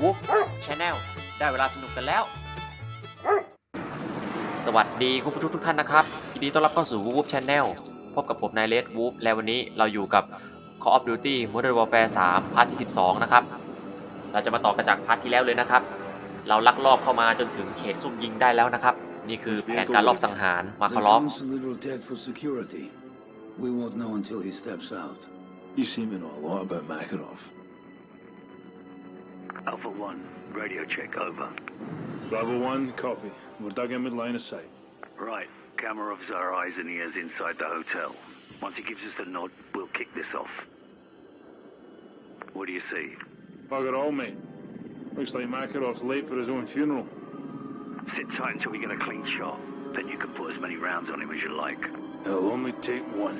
Wolf Channel ได้เวลาสนุกกันแล้ว สวัสดีคุณผู้ชมทุกท่านนะครับยินดีต้อนรับเข้าสู่ Wolf Channel พบกับผมนายเลดวูฟและวันนี้เราอยู่กับ Call of Duty Modern Warfare 3 พาร์ทที่ 12 นะครับ เราจะมาต่อกันจากพาร์ทที่แล้วเลยนะครับ เราลักลอบเข้ามาจนถึงเขตซุ่มยิงได้แล้วนะครับ นี่คือแผนการลอบสังหารมาคา The ลอฟ consulate will tag for security. We won't know until he steps out. You seem to know a lot about Makarov. Alpha 1, radio check over. Bravo 1, copy. We're dug in with line of sight. Right, Kamarov's our eyes and ears inside the hotel. Once he gives us the nod, we'll kick this off. What do you see? Bugger all, mate. Looks like Makarov's late for his own funeral. Sit tight until we get a clean shot. Then you can put as many rounds on him as you like. It'll only take one.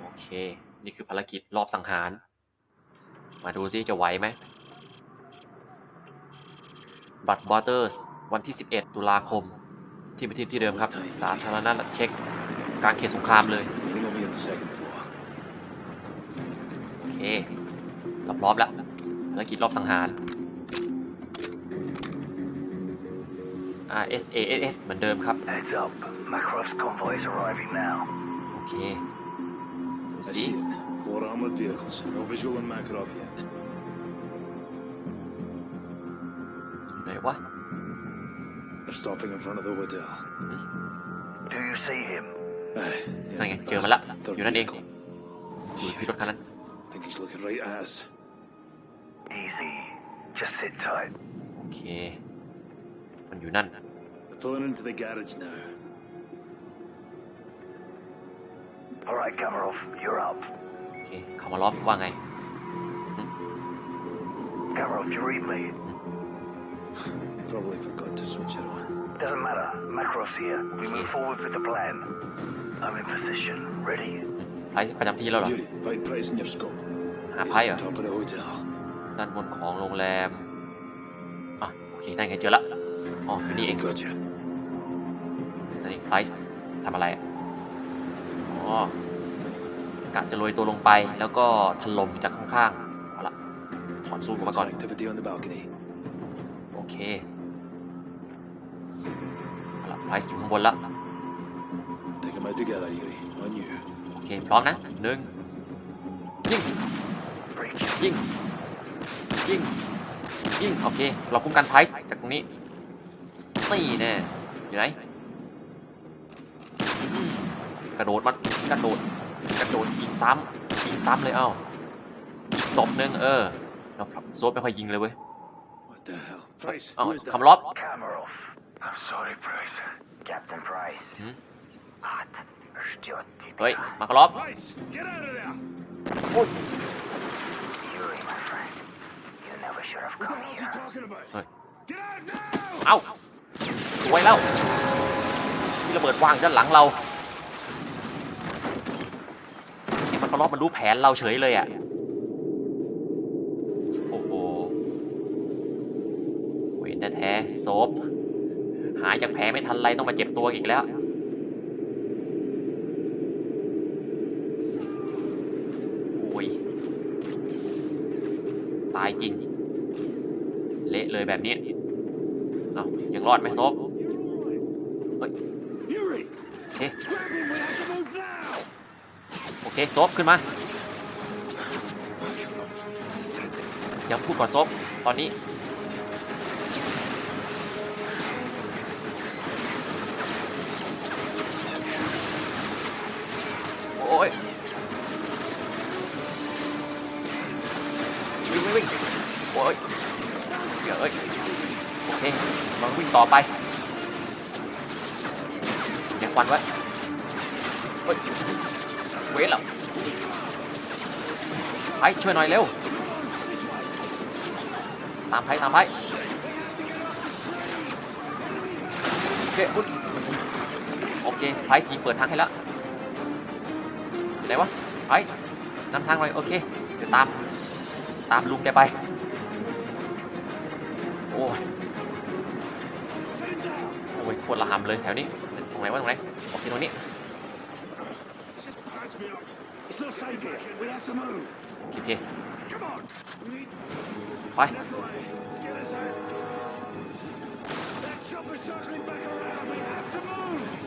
โอเค นี่คือภารกิจรอบสังหาร มาดูซิจะไหวไหม บัตรบอเตอร์สวันที่ 11 ตุลาคม ที่ประเทศที่เดิมครับ สาธารณรัฐเช็กกลางเขตสงครามเลย I think I'll be on the second floor. โอเครับรอบแล้วภารกิจรอบสังหาร R S A S S เหมือนเดิมครับ Heads up. Makarov's convoy is arriving now. โอเคดู I สิ see it. Four armored vehicles. No visual on Makarov yet. ไหนวะ They're stopping in front of the hotel. Do you see him? Aye. นั่น yes, ไง the เจอมันละ bastard. Third อยู่นั่นเอง vehicle. อยู่ที่รถคันนั้น think he's looking right at us. Easy. Just sit tight. โอเคมันอยู่นั่น They're pulling into the garage now. All right, Kamarov, you're up. โอเคคามาลอฟว่าไง Kamarov, do you read me? Probably forgot to switch it on. Doesn't matter. Makarov's here. We move forward with the plan. I'm in position. Ready? ไพ่ประจำที่แล้วเหรอ Yuri, find Price in your scope. หา He's ไพ่ at เหรอ the top of the hotel. ด้านบนของโรงแรม อะ โอเค นั่นไงเจอละ อ๋ออยู่นี่เอง Gotcha. นั่นเองไพรส์ทำอะไรอะอ๋อกะจะโรยตัวลงไปแล้วก็ถล่มจากข้างๆ เอาละถอนสู้ออก Got มาก่อน some activity on the balcony. โอเคเอาละไพรส์อยู่ข้างบนละ Take them out together, Yuri. On you. โอเค พร้อมนะหนึ่งยิง Breach. ยิง ยิง ยิง โอเค เราคุ้มกันไพรส์จากตรงนี้นี่แน่อยู่ไหนอืมกระโดดมันกระโดด กระโดดยิงซ้ำยิงซ้ำเลยเอ้าอีกศพหนึ่งเออ เราโซฟไม่ค่อยยิงเลยเว้ย What the hell? Price, เอ้า who is คำ that? รอบ Kamarov. I'm sorry, Price. Captain Price. Hmm? Ад ждет เฮ้ย тебя. มากรอบ Price, get out of there! Yuri, my friend. You never should have What the come hell's he here. talking about? Hey. Get out now! เอ้า สวยแล้วที่ระเบิดวางด้านหลังเรานี่มันมารอบมันรู้แผนเราเฉยเลยอ่ะ แท้ๆโซฟหายจากแผลไม่ทันไรต้องมาเจ็บตัวอีกแล้ว โอ้ย ตายจริง เละเลยแบบนี้ เอ้ายังรอดไหมโซฟเฮ้ยโอเคโอเคโซฟขึ้นมายังพูดก่อนโซฟตอนนี้ ต่อไปแกควันไว้เฮ้ยเวทแล้วไพ่ช่วยหน่อยเร็ว ตามไพ่ตามไพ่โอเคอุ๊ยโอเคไพ่ยิงเปิดทางให้แล้วอยู่ไหนวะไพ่นำทางหน่อยโอเค เดี๋ยวตาม ตามลุงแกไป โอ้ย โอ้ยโคตรละหำเลยแถวนี้ ตรงไหนวะตรงไหนโอเคตรงนี้โอเคโอเค Come on. We need... ไป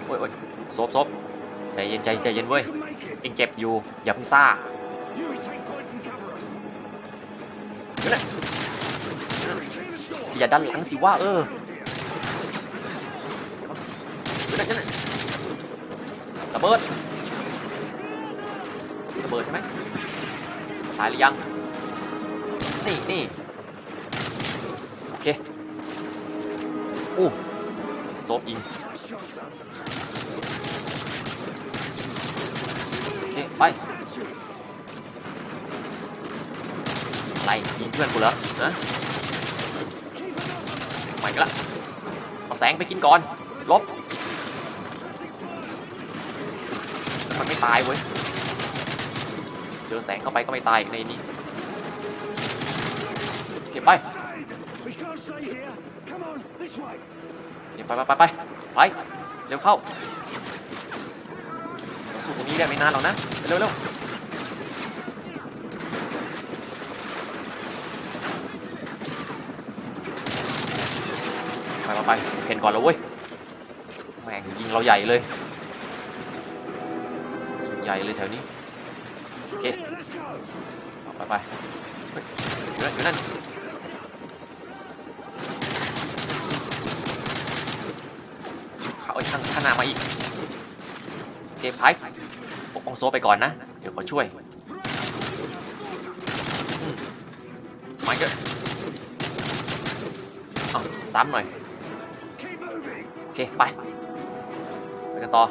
โอ้ยโอ้ยซบซบใจเย็นใจใจเย็นเว้ยเองเจ็บอยู่ อย่าเพิ่งซ่าอย่าดันหลังสิว่าเออนั่นแหละนั่นแหละ ระเบิดระเบิดใช่ไหมตายหรือยัง นี่นี่โอเคอู้โซบยิงโอเค ไป อะไรยิงเพื่อนกูเหรอนะไม่กันละเอาแสงไปกินก่อน ลบ มันไม่ตายเว้ย เจอแสงเข้าไปก็ไม่ตายในนี้เก็บไปเดี๋ยไปไปไปไปไปเร็วเข้าสู้ตรงนี้ได้ไม่นานหรอกนะ เร็วเร็วไปไปไปเพ่นก่อนแล้วเว้ย แม่งยิงเราใหญ่เลย ใหญ่เลยแถวนี้โอเคไปไปเยอยู่นั่นอยู่นั่นเขาไอ้ข้างข้างหน้ามาอีกโอเคไพส์ปกป้องโซไปก่อนนะ เดี๋ยวขอช่วยมาเถอะเอาซ้ำหน่อย โอเค ไป ไปกันต่อ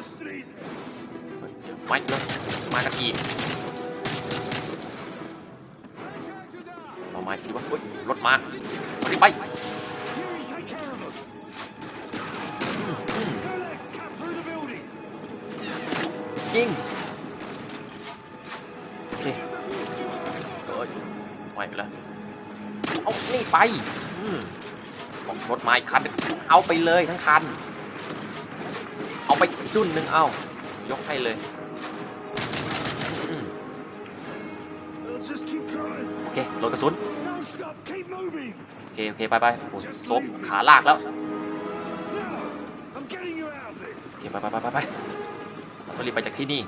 On the street. มาอีกเลยมากันอีกเรามาอีกทีว่าเฮ้ยรถมาเอาดิไป Yuri, take care of them. Go left, cut through the building. ยิงโอเคเอ้ยไม่ไปแล้วเอานี่ไปอืมบอกรถมาอีกคันหนึ่งเอาไปเลยทั้งคันเอา ไปจุ่นหนึ่งเอายกให้เลยอืม We'll just keep going. โอเคโดนกระสุน Don't stop. Keep moving. โอเคโอเคไปไปโอ้ซบขาลากแล้ว No. I'm getting you out of this. โอเคไปไปไปไปไปเราต้องรีบไปจากที่นี่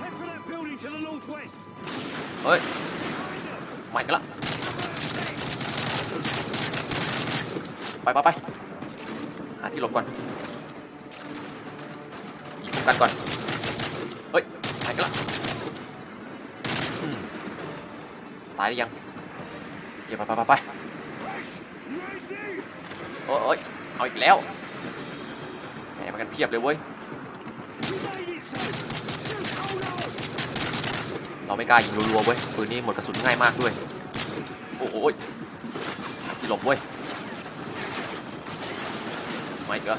Head for that building to the northwest. เฮ้ยใหม่กันละไปไปไปหาที่หลบก่อนยิง กันก่อน เฮ้ยใหม่กันละตายหรือยังเก็บไปไปไปไปโอ้ยเอาอีกแล้วแหมมากันเพียบเลยเว้ย เราไม่กล้ายิงรัวๆเว้ย ปืนนี้หมดกระสุนง่ายมากด้วย โอ้ยหลบเว้ย ไม่ก็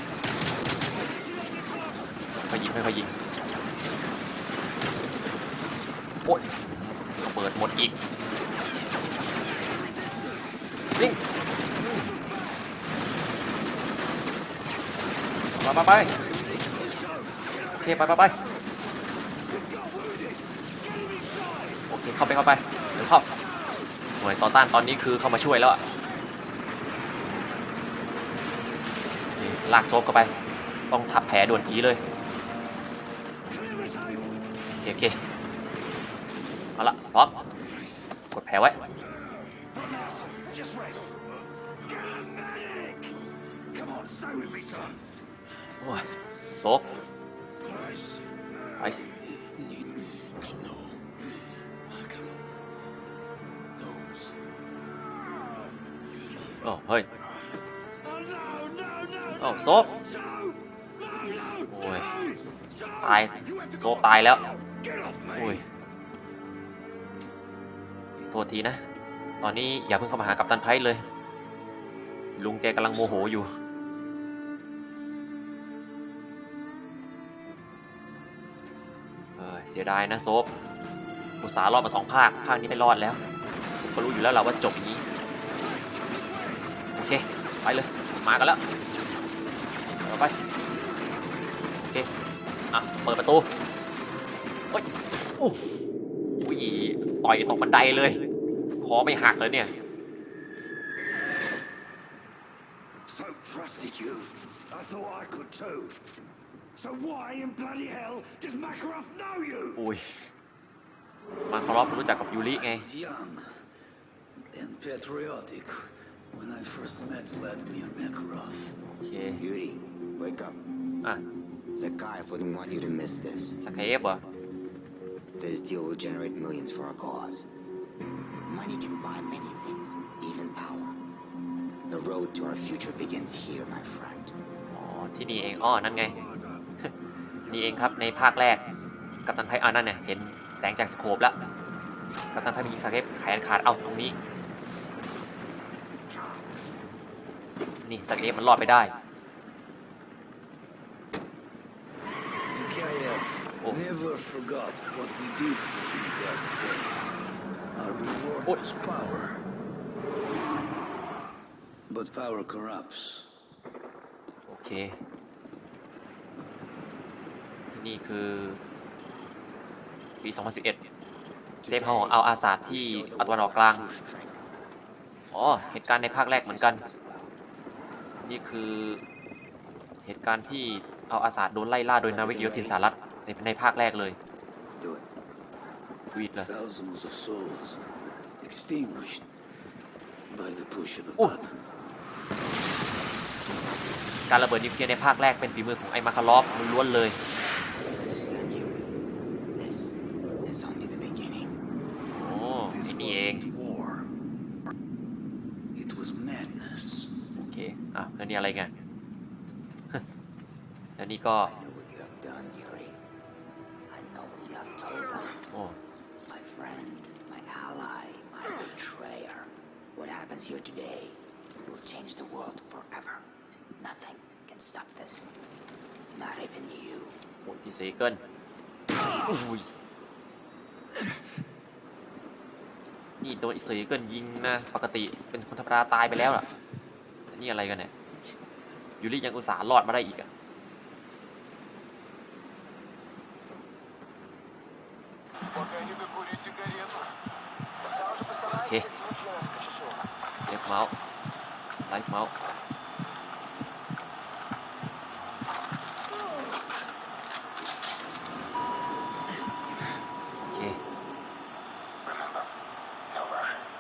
ค่อยยิงค่อยยิงโอ้ยระเบิดหมดอีกยิงไปไปไปโอเคไปไปไปโอเคเข้าไปเข้าไปเดี๋ยวเข้าหน่วยต่อต้านตอนนี้คือเข้ามาช่วยแล้วอะลากโซฟเข้าไป ต้องทับแผลด่วนจีเลย โอเคโอเค เอาละพร้อม กดแผลไว้ Just rest. Medic. Come on, stay with me, son. โอ้ยโซฟไปสิ โอ้เฮ้ย Oh no, no, no. โอ้โซฟ So, no, no. โอ้ย So, ตายโซตายแล้ว Get off โอ้ยโทษทีนะ ตอนนี้อย่าเพิ่งเข้ามาหากัปตันไพรเลย ลุงแกกำลังโมโหอยู่ เออเสียดายนะโซฟอุตสาห์รอดมาสองภาค ภาคนี้ไม่รอดแล้วก็รู้อยู่แล้วเราว่าจบอย่างนี้ โอเค ไปเลย มากันแล้วเอาไป โอเค อะ เปิดประตูโอ้ยโอ้อุ้ยต่อยตกบันไดเลยอไม่หักเลยเนี่ย So trusted you. I thought I could too. So why in bloody hell does Makarov know you? อุ้ยมาคารอฟรู้จักกับยูริไง I was young and patriotic when I first met Vladimir Makarov. โอเค Yuri, wake up. อะ Zakayev wouldn't want you to miss this. สกายเอฟเหรอ This deal will generate millions for our cause. Money can buy many things, even power. The road to our future begins here, my friend. อ๋อ ที่นี่เอง อ๋อ นั่นไง นี่เองครับ ในภาคแรก กัปตันไพอ่านั่นเนี่ย เห็นแสงจากสโคปแล้ว กัปตันไพมียิงสกายเอฟแขนขาด เอ้า ตรงนี้ นี่สกายเอฟมันรอดไปได้ Zakayev Oh. Never forgot what we did for him that day. Our reward Oh. was power. But power corrupts. โอเคที่นี่คือปี 2011 เซฟเฮาเอาอาสาทที่อัตวันออกกลาง อ๋อ เหตุการณ์ในภาคแรกเหมือนกัน นี่คือเหตุการณ์ที่เอาอาสาทโดนไล่ล่าโดยนาวิกโยธินสหรัฐ ในในภาคแรกเลย Do it. วีดเลย Thousands of souls extinguished by the push of a Oh. button. การระเบิดนิวเคลียร์ในภาคแรกเป็นฝีมือของไอ้มาคารอฟล้วนๆเลย Understand, Yuri? This is only the beginning. โอ้ This ไอ้นี่เอง wasn't war. It was madness. โอเค อะ แล้วนี่อะไรไง แล้วนี่ก็ I happens here today will change the world forever. Nothing can stop this. Not even you. โหพี่เซเกิลโอ้ยนี่โดนอีเซเกิลยิงนะ ปกติเป็นคนธรรมดาตายไปแล้วล่ะนี่อะไรกันเนี่ยยูริยังอุตส่าห์รอดมาได้อีกอะโอเค เล็บเมาส์ไลฟ์เมาส์โอเค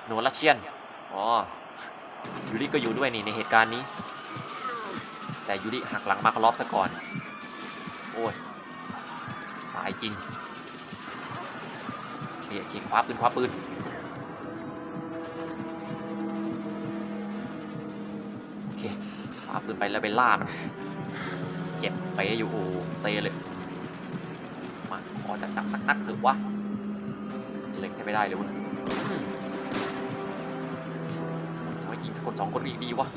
โนรัสเชียน อ๋อ ยูริก็อยู่ด้วยนี่ในเหตุการณ์นี้ แต่ยูริหักหลังมาคารอฟซะก่อน โอ้ย ตายจริง โอเคโอเคคว้าปืนคว้าปืน คว้าปืนไปแล้วไปล่ามัน เจ็บไปอยู่โอ้เซเลยมาขอจัดจับสักนัดเถอะวะเล็งให้ไม่ได้เลยวะอืมว่ายิงสักคนสองคนอีกดีวะ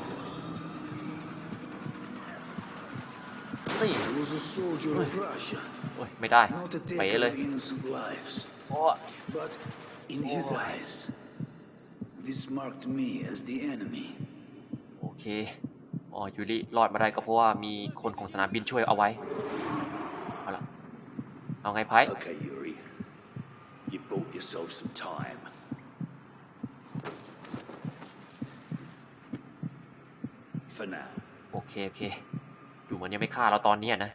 นี่ He was a soldier of Russia, โอ้ยไม่ได้ not a เป๋ taker เลย of innocent lives. โอ้ But in his eyes, this marked me as the enemy. โอเค อ๋อยูริรอดมาได้ก็เพราะว่ามีคนของสนามบินช่วยเอาไว้ เอาละเอาไงไพ่ Okay, Yuri. You bought yourself some time. โอเค โอเค อยู่เหมือนยังไม่ฆ่าเราตอนนี้นะ